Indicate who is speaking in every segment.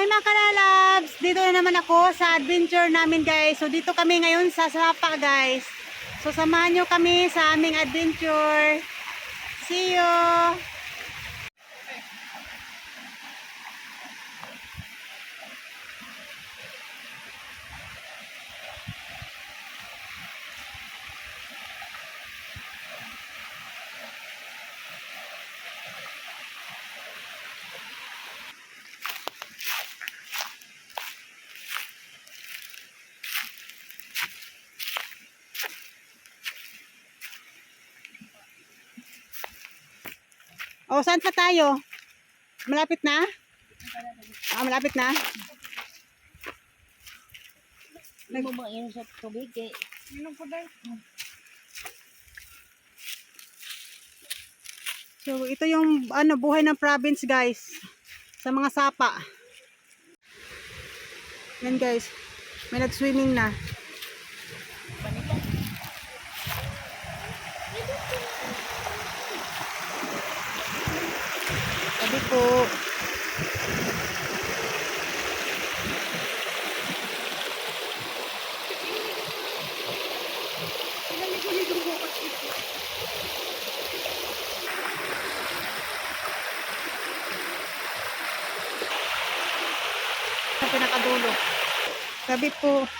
Speaker 1: Hi mga kalalabs! Dito na naman ako sa adventure namin guys. So dito kami ngayon sa Sapa guys. So samahan nyo kami sa aming adventure. See you! O, saan pa tayo? Malapit na? Ah, malapit na?
Speaker 2: Hindi mo ba yun sa tubig eh?
Speaker 1: So, ito yung ano, buhay ng province, guys. Sa mga sapa. Yan, guys. May nag-swimming na. Sabi po. Sa pinakadulo. Sabi po.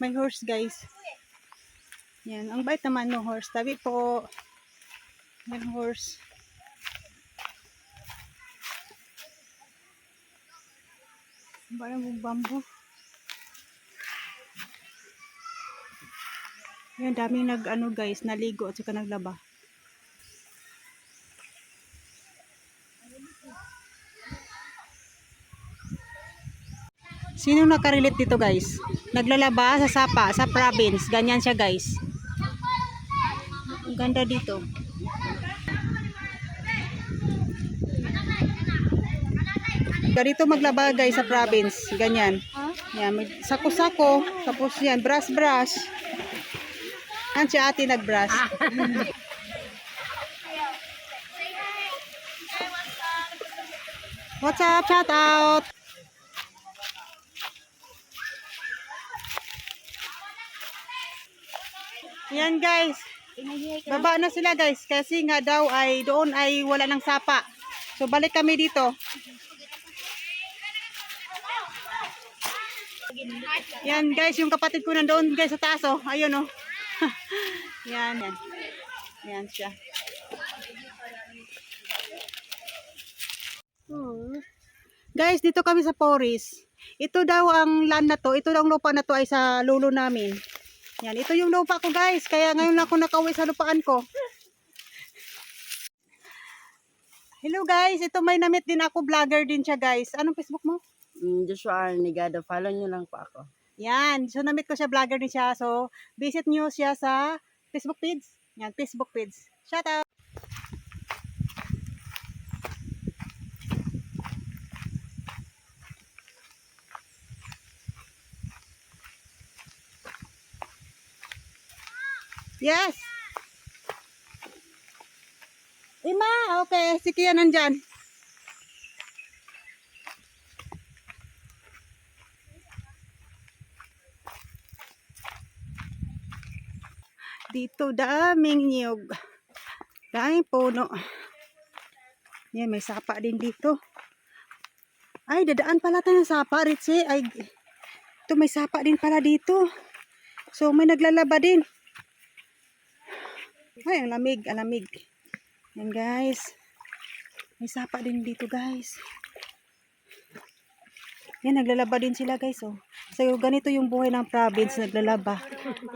Speaker 1: May horse guys. Yan. Ang bait naman ng horse. Tabi po. Yan horse. Parang yung bamboo. Yan, daming nag ano guys, naligo at saka naglaba. Sino nakarelate dito guys? Naglalaba sa sapa, sa province. Ganyan siya guys. Ang ganda dito. Ganito maglaba guys sa province. Ganyan. Yan, sako-sako. Tapos yan, brush-brush. Yan si ate nag-brush. What's up? Shout out! Yan guys. Baba na sila guys kasi nga daw ay doon ay wala ng sapa. So balik kami dito. Yan guys, yung kapatid ko nandoon guys sa taas oh. Ayun oh. yan, yan. Yan siya. Oh. Guys, dito kami sa Poris. Ito daw ang land na to. Ito daw ang lupa na to ay sa lulo namin. Yan, ito yung lupa ko guys. Kaya ngayon lang ako nakauwi sa lupaan ko. Hello guys, ito may namit din ako. Vlogger din siya guys. Anong Facebook mo?
Speaker 2: Mm, Joshua Arnigado, follow nyo lang po ako.
Speaker 1: Yan, so namit ko siya. Vlogger din siya. So, visit nyo siya sa Facebook page. Yan, Facebook page. Shout out! Yes! Ima, okay. Si Kia nandyan. Dito daming niyog. Daming puno. Yan, may sapa din dito. Ay, dadaan pala tayo ng sapa, Ritzy. Ay, ito may sapa din pala dito. So, may naglalaba din. Ay, ang lamig, ang lamig. Yan, guys. May sapa din dito, guys. Yan, naglalaba din sila guys, oh. So, ganito yung buhay ng province, naglalaba.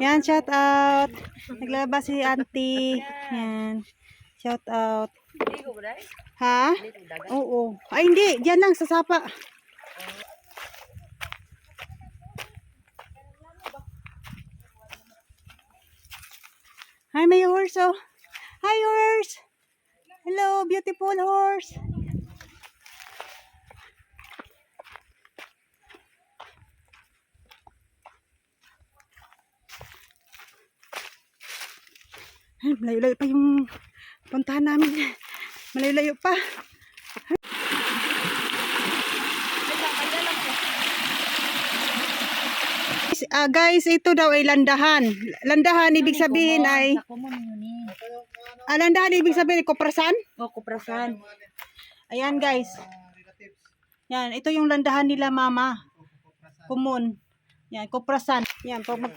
Speaker 1: Yan, shout out. Naglalaba si auntie. Yan. Shout out. Ha? Oo. Ay, hindi. Diyan lang, sa sapa. Hi, may horse, oh. Hi, horse. Hello, beautiful horse. Ay, malayo-layo pa yung puntahan namin. Malayo-layo pa. Ah, guys, ito daw ay landahan. Landahan, ibig sabihin ay... Ah, landahan, ibig sabihin ay koprasan?
Speaker 2: O, kuprasan.
Speaker 1: Ayan, guys. Yan, ito yung landahan nila, mama. Kumun. Yan, koprasan. Yan, pag mag...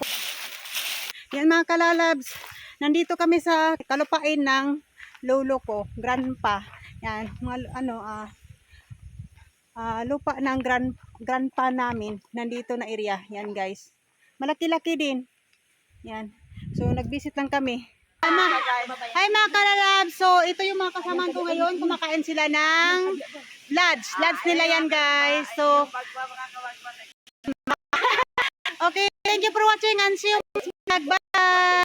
Speaker 1: Yan, mga kalalabs. Nandito kami sa kalupain ng lolo ko, grandpa. Yan, mga ano, ah, ah, lupa ng grand, grandpa namin. Nandito na area. Yan, guys. Malaki-laki din. Yan. So, nag-visit lang kami. Hi, ma- Hi mga kalalab! So, ito yung mga kasamahan ko ngayon. Kumakain sila ng lads. Lads nila yan, guys. So, okay. Thank you for watching and see you. Bye!